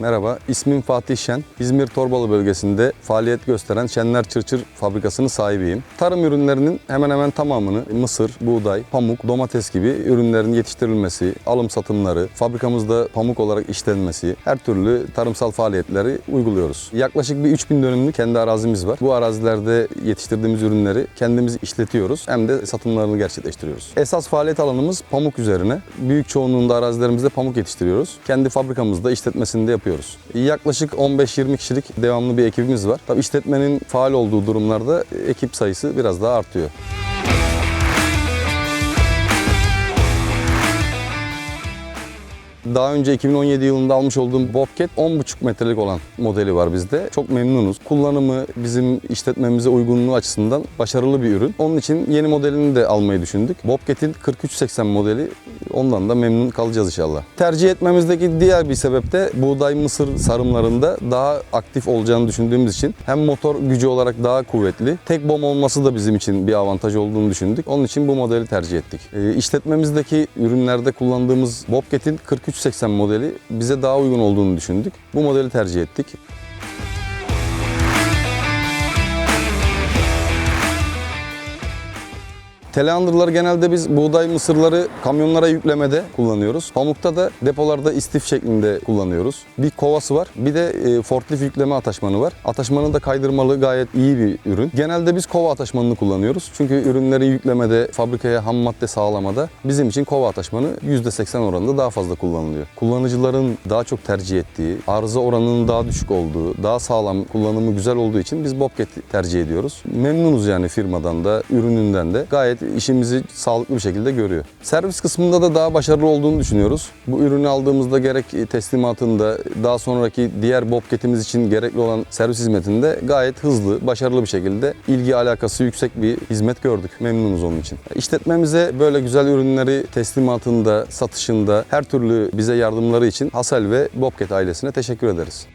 Merhaba, ismim Fatih Şen. İzmir Torbalı bölgesinde faaliyet gösteren Şenler Çırçır fabrikasının sahibiyim. Tarım ürünlerinin hemen hemen tamamını mısır, buğday, pamuk, domates gibi ürünlerin yetiştirilmesi, alım satımları, fabrikamızda pamuk olarak işlenmesi, her türlü tarımsal faaliyetleri uyguluyoruz. Yaklaşık bir 3000 dönümlük kendi arazimiz var. Bu arazilerde yetiştirdiğimiz ürünleri kendimiz işletiyoruz hem de satımlarını gerçekleştiriyoruz. Esas faaliyet alanımız pamuk üzerine. Büyük çoğunluğunda arazilerimizde pamuk yetiştiriyoruz. Kendi fabrikamızda işletmesini de yapıyoruz. Yaklaşık 15-20 kişilik devamlı bir ekibimiz var. Tabii işletmenin faal olduğu durumlarda ekip sayısı biraz daha artıyor. Daha önce 2017 yılında almış olduğum Bobcat 10,5 metrelik olan modeli var bizde. Çok memnunuz. Kullanımı bizim işletmemize uygunluğu açısından başarılı bir ürün. Onun için yeni modelini de almayı düşündük. Bobcat'in 4380 modeli ondan da memnun kalacağız inşallah. Tercih etmemizdeki diğer bir sebep de buğday mısır sarımlarında daha aktif olacağını düşündüğümüz için hem motor gücü olarak daha kuvvetli, tek bom olması da bizim için bir avantaj olduğunu düşündük. Onun için bu modeli tercih ettik. E, işletmemizdeki ürünlerde kullandığımız Bobcat'in 4380 modeli bize daha uygun olduğunu düşündük. Bu modeli tercih ettik. Teleandırları genelde biz buğday mısırları kamyonlara yüklemede kullanıyoruz. Pamukta da depolarda istif şeklinde kullanıyoruz. Bir kovası var, bir de e, forklift yükleme ataşmanı var. Ataşmanı da kaydırmalı gayet iyi bir ürün. Genelde biz kova ataşmanını kullanıyoruz. Çünkü ürünleri yüklemede, fabrikaya ham madde sağlamada bizim için kova ataşmanı %80 oranında daha fazla kullanılıyor. Kullanıcıların daha çok tercih ettiği, arıza oranının daha düşük olduğu, daha sağlam kullanımı güzel olduğu için biz Bobcat tercih ediyoruz. Memnunuz yani firmadan da, ürününden de. Gayet işimizi sağlıklı bir şekilde görüyor. Servis kısmında da daha başarılı olduğunu düşünüyoruz. Bu ürünü aldığımızda gerek teslimatında, daha sonraki diğer Bobcat'imiz için gerekli olan servis hizmetinde gayet hızlı, başarılı bir şekilde ilgi alakası yüksek bir hizmet gördük. Memnunuz onun için. İşletmemize böyle güzel ürünleri teslimatında, satışında her türlü bize yardımları için Hasel ve Bobcat ailesine teşekkür ederiz.